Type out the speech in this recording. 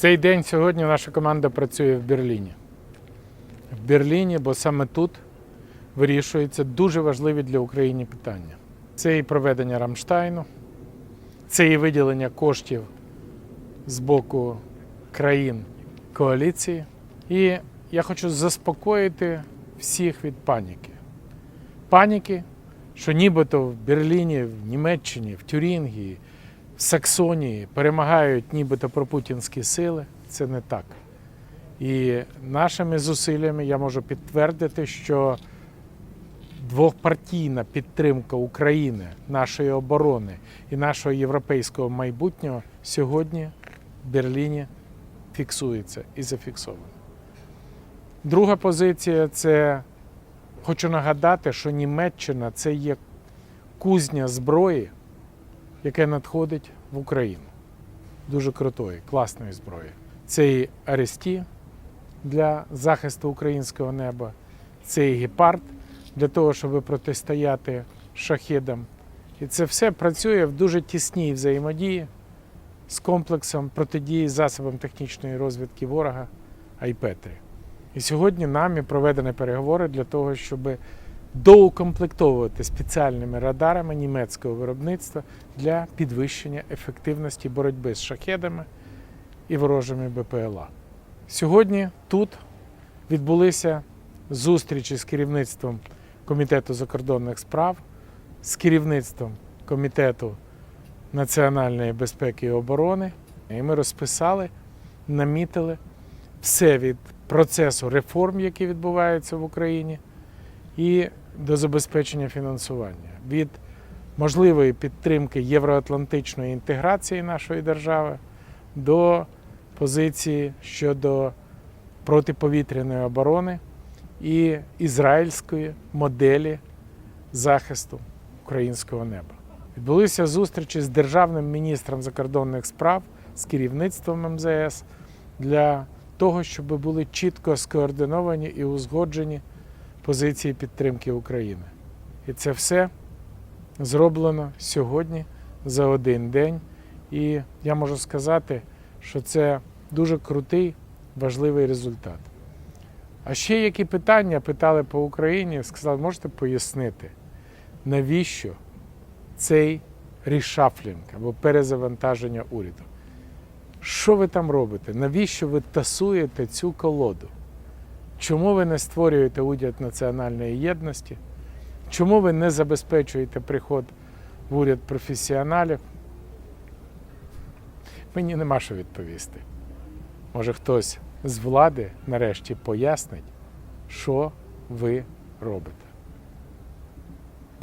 Цей день сьогодні наша команда працює в Берліні. В Берліні, бо саме тут вирішуються дуже важливі для України питання. Це і проведення Рамштайну, це і виділення коштів з боку країн коаліції. І я хочу заспокоїти всіх від паніки. Паніки, що нібито в Берліні, в Німеччині, в Тюрінгії, Саксонії перемагають нібито пропутінські сили. Це не так. І нашими зусиллями я можу підтвердити, що двопартійна підтримка України, нашої оборони і нашого європейського майбутнього сьогодні в Берліні фіксується і зафіксовано. Друга позиція це хочу нагадати, що Німеччина це є кузня зброї, яка надходить в Україну. Дуже крутої, класної зброї. Це і Аресті для захисту українського неба, це і гепард для того, щоб протистояти шахедам. І це все працює в дуже тісній взаємодії з комплексом протидії засобам технічної розвідки ворога Айпетрі. І сьогодні нами проведені переговори для того, щоб доукомплектовувати спеціальними радарами німецького виробництва для підвищення ефективності боротьби з шахедами і ворожими БПЛА. Сьогодні тут відбулися зустрічі з керівництвом Комітету закордонних справ, з керівництвом Комітету національної безпеки і оборони. І ми розписали, намітили все від процесу реформ, які відбуваються в Україні, і до забезпечення фінансування, від можливої підтримки євроатлантичної інтеграції нашої держави до позиції щодо протиповітряної оборони і ізраїльської моделі захисту українського неба. Відбулися зустрічі з державним міністром закордонних справ, з керівництвом МЗС для того, щоб були чітко скоординовані і узгоджені позиції підтримки України. І це все зроблено сьогодні за один день. І я можу сказати, що це дуже крутий, важливий результат. А ще які питання питали по Україні, сказали, можете пояснити, навіщо цей рішафлінг або перезавантаження уряду? Що ви там робите? Навіщо ви тасуєте цю колоду? Чому ви не створюєте уряд національної єдності? Чому ви не забезпечуєте приход в уряд професіоналів? Мені нема що відповісти. Може хтось з влади нарешті пояснить, що ви робите.